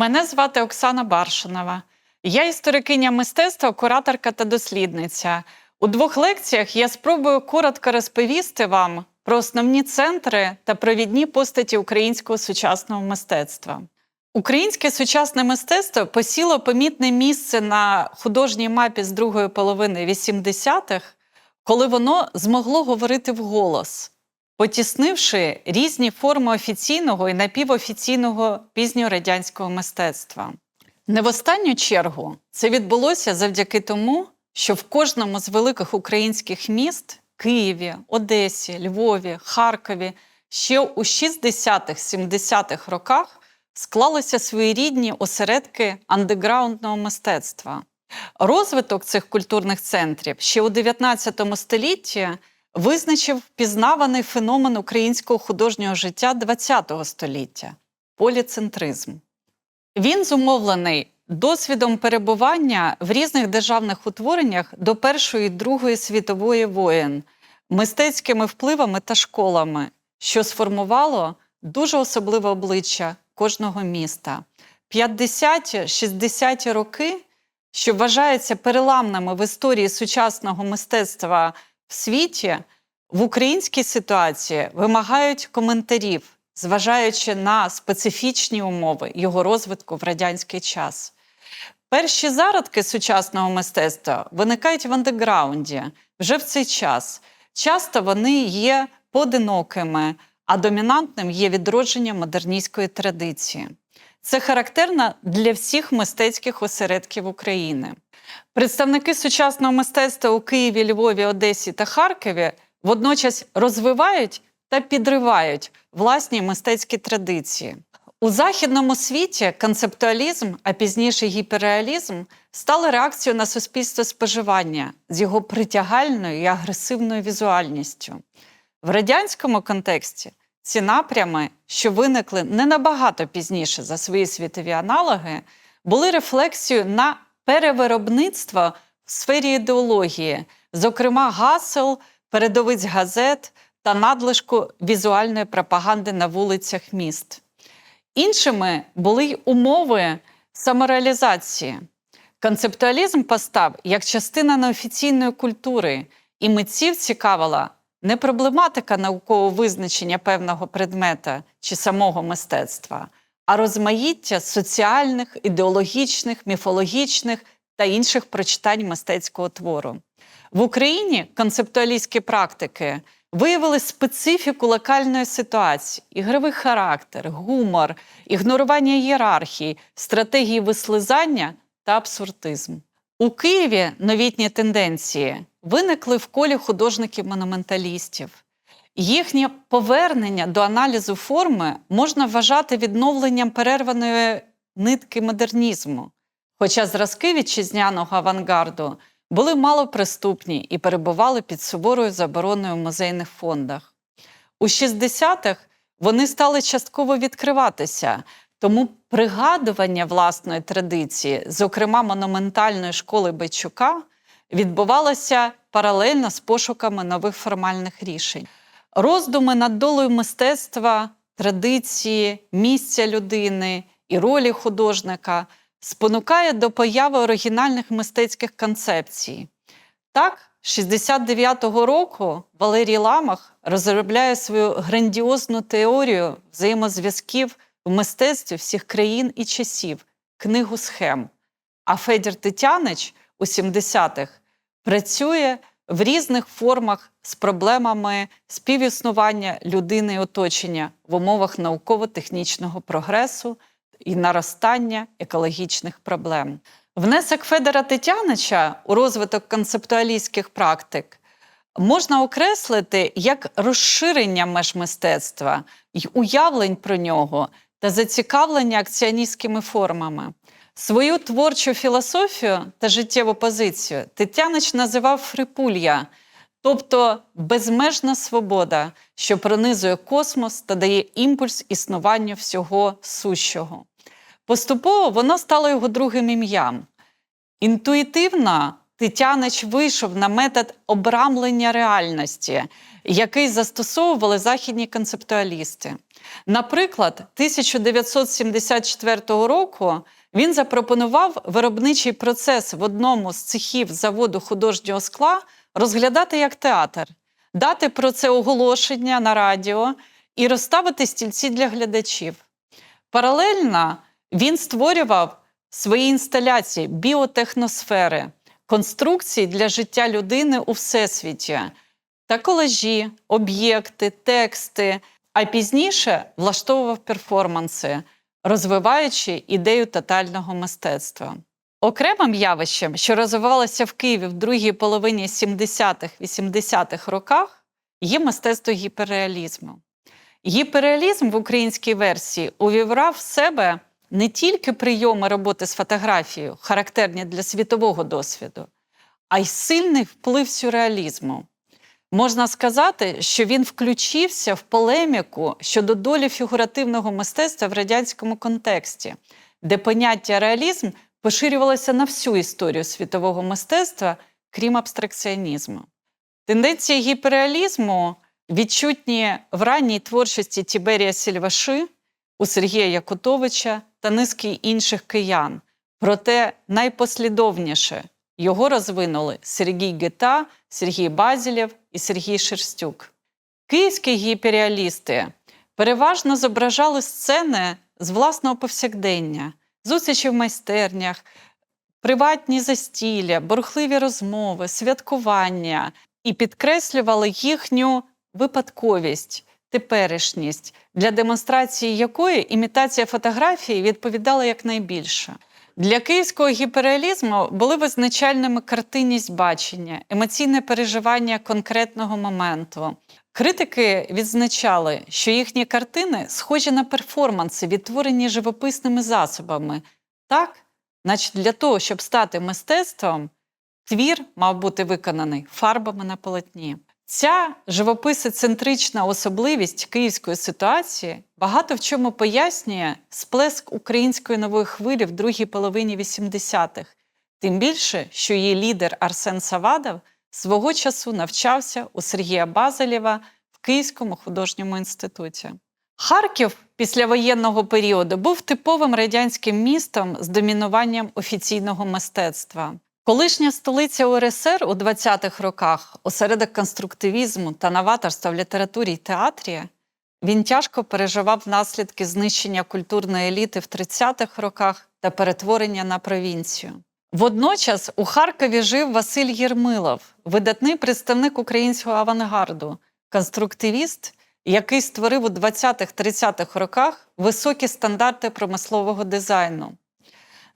Мене звати Оксана Баршинова. Я історикиня мистецтва, кураторка та дослідниця. У двох лекціях я спробую коротко розповісти вам про основні центри та провідні постаті українського сучасного мистецтва. Українське сучасне мистецтво посіло помітне місце на художній мапі з другої половини 80-х, коли воно змогло говорити вголос, потіснивши різні форми офіційного і напівофіційного пізньорадянського мистецтва. Не в останню чергу це відбулося завдяки тому, що в кожному з великих українських міст Києві, Одесі, Львові, Харкові ще у 60-70-х роках склалися своєрідні осередки андеграундного мистецтва. Розвиток цих культурних центрів ще у 19 столітті визначив впізнаваний феномен українського художнього життя ХХ століття поліцентризм. Він зумовлений досвідом перебування в різних державних утвореннях до Першої і Другої світової воєн, мистецькими впливами та школами, що сформувало дуже особливе обличчя кожного міста. 50-60 роки, що вважаються переламними в історії сучасного мистецтва в світі, в українській ситуації вимагають коментарів, зважаючи на специфічні умови його розвитку в радянський час. Перші зародки сучасного мистецтва виникають в андеграунді вже в цей час. Часто вони є поодинокими, а домінантним є відродження модерністської традиції. Це характерно для всіх мистецьких осередків України. Представники сучасного мистецтва у Києві, Львові, Одесі та Харкові водночас розвивають та підривають власні мистецькі традиції. У західному світі концептуалізм, а пізніше гіперреалізм, стали реакцією на суспільство споживання з його притягальною і агресивною візуальністю. В радянському контексті ці напрями, що виникли не набагато пізніше за свої світові аналоги, були рефлексією на перевиробництво в сфері ідеології, зокрема гасел, передовиць газет та надлишку візуальної пропаганди на вулицях міст. Іншими були й умови самореалізації. Концептуалізм постав як частина неофіційної культури, і митців цікавила не проблематика наукового визначення певного предмета чи самого мистецтва, а розмаїття соціальних, ідеологічних, міфологічних та інших прочитань мистецького твору. В Україні концептуалістські практики виявили специфіку локальної ситуації, ігровий характер, гумор, ігнорування ієрархії, стратегії вислизання та абсурдизм. У Києві новітні тенденції виникли в колі художників-монументалістів. Їхнє повернення до аналізу форми можна вважати відновленням перерваної нитки модернізму. Хоча зразки вітчизняного авангарду були малоприступні і перебували під суворою забороною в музейних фондах. У 60-х вони стали частково відкриватися, тому пригадування власної традиції, зокрема монументальної школи Байчука, відбувалося паралельно з пошуками нових формальних рішень. Роздуми над долею мистецтва, традиції, місця людини і ролі художника спонукає до появи оригінальних мистецьких концепцій. Так, 69-го року Валерій Ламах розробляє свою грандіозну теорію взаємозв'язків в мистецтві всіх країн і часів, книгу схем. А Федір Тетянич у 70-х працює в різних формах з проблемами співіснування людини і оточення в умовах науково-технічного прогресу і наростання екологічних проблем. Внесок Федора Тетянича у розвиток концептуалістських практик можна окреслити як розширення меж мистецтва й уявлень про нього та зацікавлення акціоністськими формами. Свою творчу філософію та життєву позицію Тетянич називав фрипулья, тобто безмежна свобода, що пронизує космос та дає імпульс існуванню всього сущого. Поступово воно стало його другим ім'ям. Інтуїтивно Тетянич вийшов на метод обрамлення реальності, який застосовували західні концептуалісти. Наприклад, 1974 року він запропонував виробничий процес в одному з цехів заводу художнього скла розглядати як театр, дати про це оголошення на радіо і розставити стільці для глядачів. Паралельно він створював свої інсталяції біотехносфери, конструкції для життя людини у всесвіті та колажі, об'єкти, тексти, а пізніше влаштовував перформанси, розвиваючи ідею тотального мистецтва. Окремим явищем, що розвивалося в Києві в другій половині 70-х-80-х роках, є мистецтво гіперреалізму. Гіперреалізм в українській версії увібрав в себе не тільки прийоми роботи з фотографією, характерні для світового досвіду, а й сильний вплив сюрреалізму. Можна сказати, що він включився в полеміку щодо долі фігуративного мистецтва в радянському контексті, де поняття реалізм поширювалося на всю історію світового мистецтва, крім абстракціонізму. Тенденції гіперреалізму відчутні в ранній творчості Тіберія Сільваши, у Сергія Якутовича та низки інших киян. Проте найпослідовніше його розвинули Сергій Гета, Сергій Базілєв і Сергій Шерстюк. Київські гіперреалісти переважно зображали сцени з власного повсякдення, зустрічі в майстернях, приватні застілля, бурхливі розмови, святкування і підкреслювали їхню випадковість, теперішність, для демонстрації якої імітація фотографії відповідала якнайбільше. Для київського гіперреалізму були визначальними картинність бачення, емоційне переживання конкретного моменту. Критики відзначали, що їхні картини схожі на перформанси, відтворені живописними засобами. Так, наче для того, щоб стати мистецтвом, твір мав бути виконаний фарбами на полотні. Ця живописоцентрична особливість київської ситуації багато в чому пояснює сплеск української нової хвилі в другій половині 80-х, тим більше, що її лідер Арсен Савадов свого часу навчався у Сергія Базелєва в Київському художньому інституті. Харків після воєнного періоду був типовим радянським містом з домінуванням офіційного мистецтва. Колишня столиця УРСР у 20-х роках, осередок конструктивізму та новаторства в літературі й театрі, він тяжко переживав наслідки знищення культурної еліти в 30-х роках та перетворення на провінцію. Водночас у Харкові жив Василь Єрмилов, видатний представник українського авангарду, конструктивіст, який створив у 20-30-х роках високі стандарти промислового дизайну.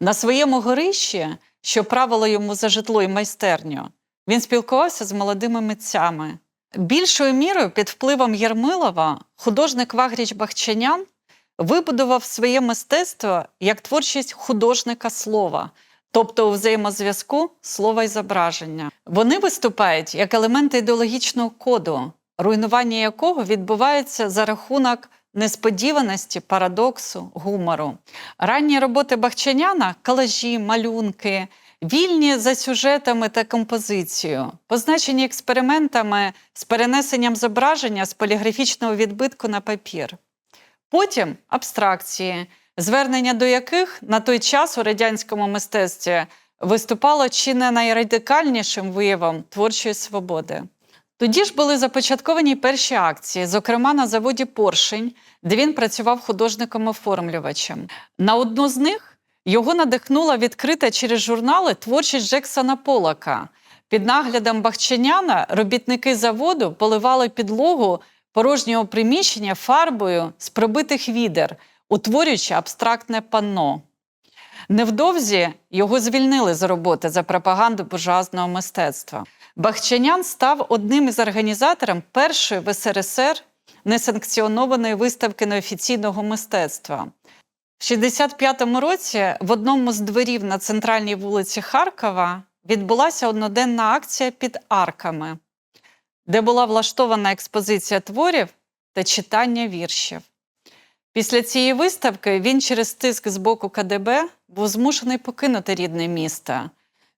На своєму горищі що правило йому за житло і майстерню. Він спілкувався з молодими митцями. Більшою мірою під впливом Єрмилова художник Вагріч Бахчанян вибудував своє мистецтво як творчість художника слова, тобто у взаємозв'язку слова і зображення. Вони виступають як елементи ідеологічного коду, руйнування якого відбувається за рахунок несподіваності, парадоксу, гумору. Ранні роботи Бахчаняна калажі, малюнки, вільні за сюжетами та композицією, позначені експериментами з перенесенням зображення з поліграфічного відбитку на папір. Потім абстракції, звернення до яких на той час у радянському мистецтві виступало чи не найрадикальнішим виявом творчої свободи. Тоді ж були започатковані перші акції, зокрема на заводі Поршень, де він працював художником-оформлювачем. На одну з них його надихнула відкрита через журнали творчість Джексона Полака. Під наглядом Бахчаняна робітники заводу поливали підлогу порожнього приміщення фарбою з пробитих відер, утворюючи абстрактне панно. Невдовзі його звільнили з роботи за пропаганду буржуазного мистецтва. Бахчанян став одним із організаторів першої в СРСР несанкціонованої виставки неофіційного мистецтва. В 65-му році в одному з дворів на центральній вулиці Харкова відбулася одноденна акція під арками, де була влаштована експозиція творів та читання віршів. Після цієї виставки він через тиск з боку КДБ був змушений покинути рідне місто.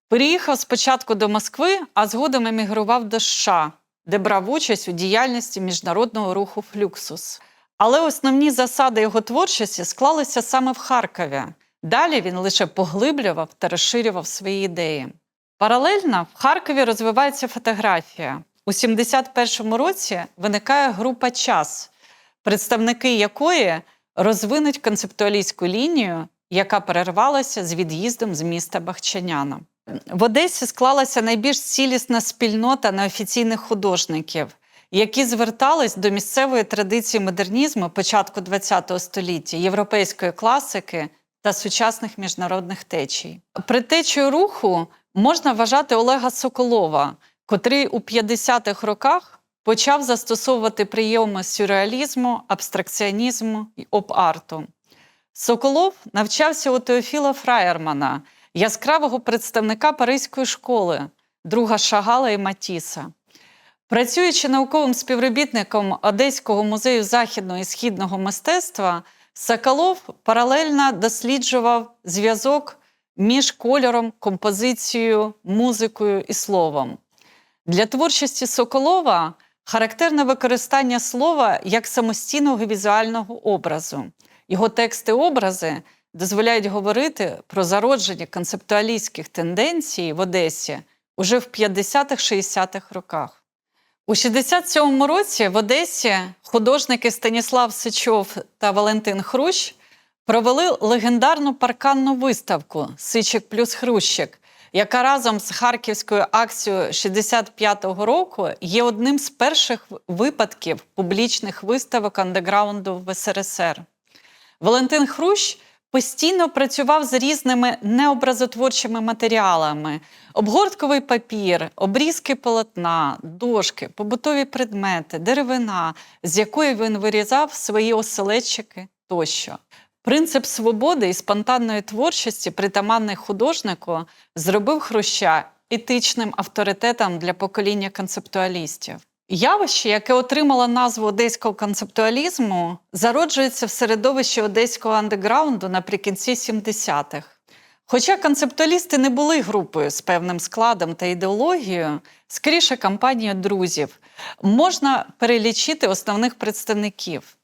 Переїхав спочатку до Москви, а згодом емігрував до США, де брав участь у діяльності міжнародного руху Флюксус. Але основні засади його творчості склалися саме в Харкові. Далі він лише поглиблював та розширював свої ідеї. Паралельно в Харкові розвивається фотографія. У 71-му році виникає група час, представники якої розвинуть концептуалістську лінію, яка перервалася з від'їздом з міста Бахчаняна. В Одесі склалася найбільш цілісна спільнота неофіційних художників, які звертались до місцевої традиції модернізму початку ХХ століття, європейської класики та сучасних міжнародних течій. Предтечею руху можна вважати Олега Соколова, котрий у 50-х роках почав застосовувати прийоми сюрреалізму, абстракціонізму і оп-арту. Соколов навчався у Теофіла Фраєрмана, яскравого представника Паризької школи, друга Шагала і Матіса. Працюючи науковим співробітником Одеського музею західного і східного мистецтва, Соколов паралельно досліджував зв'язок між кольором, композицією, музикою і словом. Для творчості Соколова характерне використання слова як самостійного візуального образу. Його тексти-образи дозволяють говорити про зародження концептуалістських тенденцій в Одесі уже в 50-60-х роках. У 67-му році в Одесі художники Станіслав Сичов та Валентин Хрущ провели легендарну парканну виставку Сичик плюс Хрущик, яка разом з харківською акцією 65-го року є одним з перших випадків публічних виставок андеграунду в СРСР. Валентин Хрущ постійно працював з різними необразотворчими матеріалами: обгортковий папір, обрізки полотна, дошки, побутові предмети, деревина, з якої він вирізав свої оселедчики тощо. Принцип свободи і спонтанної творчості, притаманний художнику, зробив Хруща етичним авторитетом для покоління концептуалістів. Явище, яке отримало назву одеського концептуалізму, зароджується в середовищі одеського андеграунду наприкінці 70-х. Хоча концептуалісти не були групою з певним складом та ідеологією, скоріше компанією друзів, можна перелічити основних представників: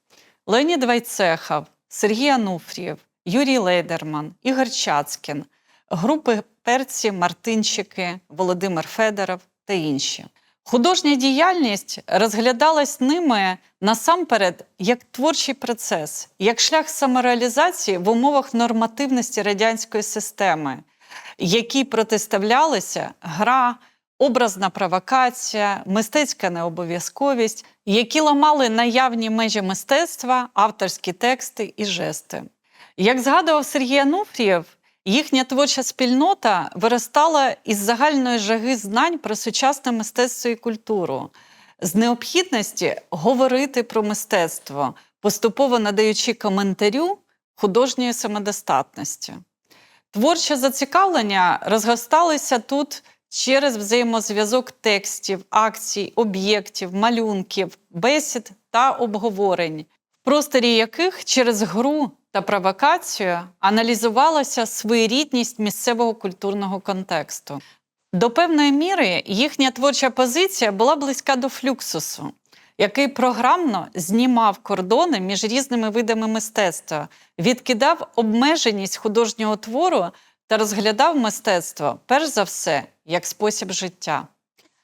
Леонід Вайцехов, Сергій Ануфрієв, Юрій Лейдерман, Ігор Чацкін, групи перці, Мартинчики, Володимир Федоров та інші. Художня діяльність розглядалась ними насамперед як творчий процес, як шлях самореалізації в умовах нормативності радянської системи, якій протиставлялися гра, образна провокація, мистецька необов'язковість, які ламали наявні межі мистецтва, авторські тексти і жести. Як згадував Сергій Ануфрієв, Їхня творча спільнота виростала із загальної жаги знань про сучасне мистецтво і культуру, з необхідності говорити про мистецтво, поступово надаючи коментарю художньої самодостатності. Творче зацікавлення розгосталися тут через взаємозв'язок текстів, акцій, об'єктів, малюнків, бесід та обговорень, в просторі яких через гру та провокацію аналізувалася своєрідність місцевого культурного контексту. До певної міри їхня творча позиція була близька до флюксусу, який програмно знімав кордони між різними видами мистецтва, відкидав обмеженість художнього твору та розглядав мистецтво перш за все як спосіб життя.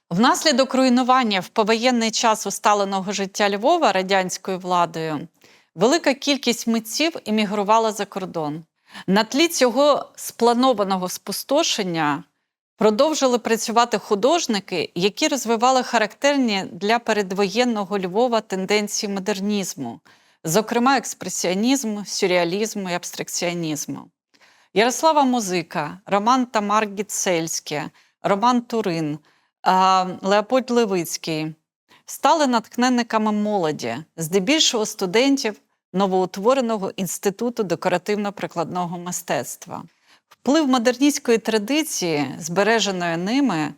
Внаслідок руйнування в повоєнний час усталеного життя Львова радянською владою велика кількість митців емігрувала за кордон. На тлі цього спланованого спустошення продовжили працювати художники, які розвивали характерні для передвоєнного Львова тенденції модернізму, зокрема експресіонізму, сюрреалізму і абстракціонізму. Ярослава Музика, Роман Тамар Гіцельський, Роман Турин, Леопольд Левицький стали натхненниками молоді, здебільшого студентів новоутвореного інституту декоративно-прикладного мистецтва. Вплив модерністської традиції, збереженої ними,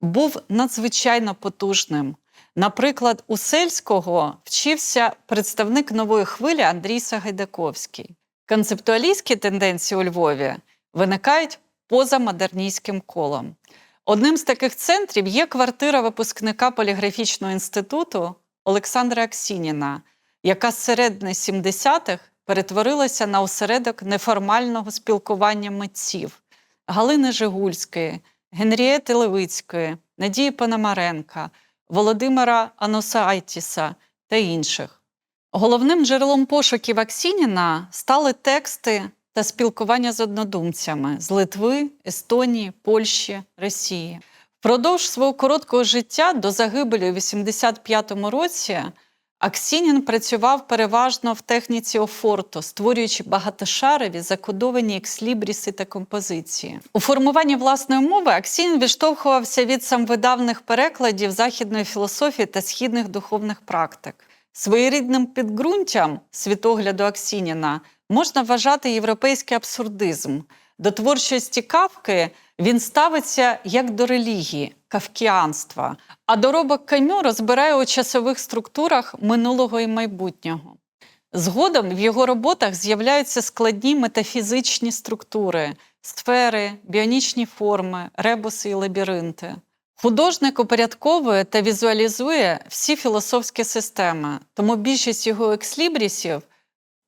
був надзвичайно потужним. Наприклад, у Сельського вчився представник нової хвилі Андрій Сагайдаковський. Концептуалістські тенденції у Львові виникають поза модерністським колом. Одним з таких центрів є квартира випускника поліграфічного інституту Олександра Аксініна, яка з середини 70-х перетворилася на осередок неформального спілкування митців Галини Жигульської, Генрієти Левицької, Надії Пономаренка, Володимира Аносайтіса та інших. Головним джерелом пошуків Аксініна стали тексти та спілкування з однодумцями з Литви, Естонії, Польщі, Росії. Впродовж свого короткого життя до загибелі у 85-му році Аксінін працював переважно в техніці офорту, створюючи багатошарові закодовані екслібріси та композиції. У формуванні власної мови Аксінін відштовхувався від самвидавних перекладів західної філософії та східних духовних практик. Своєрідним підґрунтям світогляду Аксініна можна вважати європейський абсурдизм. До творчості кавки він ставиться як до релігії, кавкіанства, а доробок Камю розбирає у часових структурах минулого і майбутнього. Згодом в його роботах з'являються складні метафізичні структури, сфери, біонічні форми, ребуси і лабіринти. Художник упорядковує та візуалізує всі філософські системи, тому більшість його екслібрісів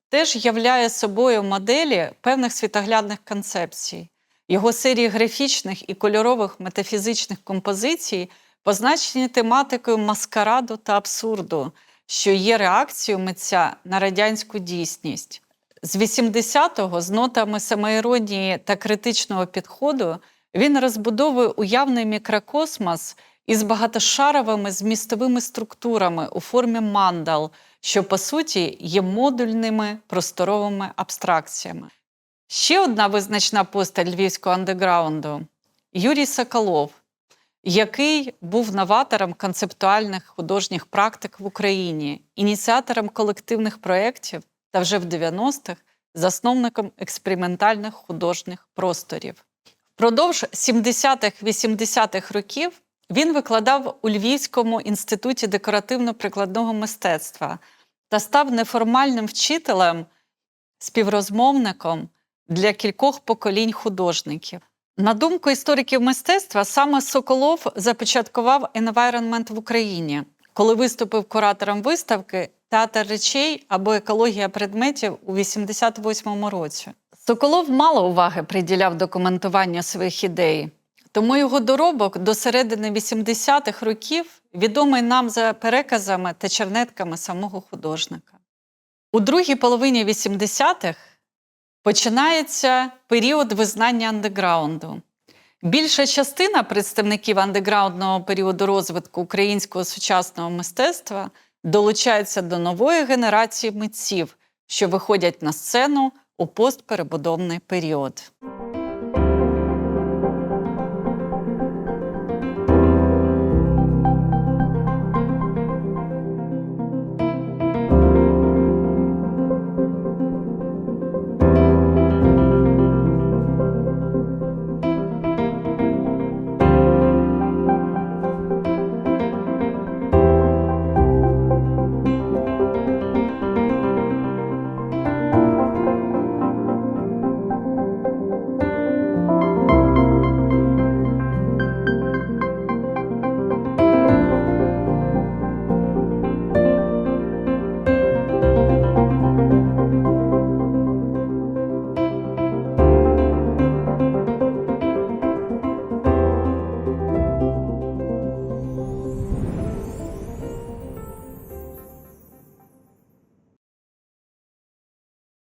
теж являє собою моделі певних світоглядних концепцій. Його серії графічних і кольорових метафізичних композицій позначені тематикою маскараду та абсурду, що є реакцією митця на радянську дійсність. З 80-го, з нотами самоіронії та критичного підходу, він розбудовує уявний мікрокосмос із багатошаровими змістовими структурами у формі мандал, що по суті є модульними просторовими абстракціями. Ще одна визначна постать львівського андеграунду Юрій Соколов, який був новатором концептуальних художніх практик в Україні, ініціатором колективних проєктів та вже в 90-х засновником експериментальних художніх просторів. Впродовж 70-х-80-х років він викладав у Львівському інституті декоративно-прикладного мистецтва та став неформальним вчителем, співрозмовником для кількох поколінь художників. На думку істориків мистецтва, саме Соколов започаткував енвайронмент в Україні, коли виступив куратором виставки Театр речей або екологія предметів у 88-му році. Соколов мало уваги приділяв документуванню своїх ідей, тому його доробок до середини 80-х років відомий нам за переказами та чернетками самого художника. У другій половині 80-х починається період визнання андеграунду. Більша частина представників андеграундного періоду розвитку українського сучасного мистецтва долучається до нової генерації митців, що виходять на сцену у постперебудовний період.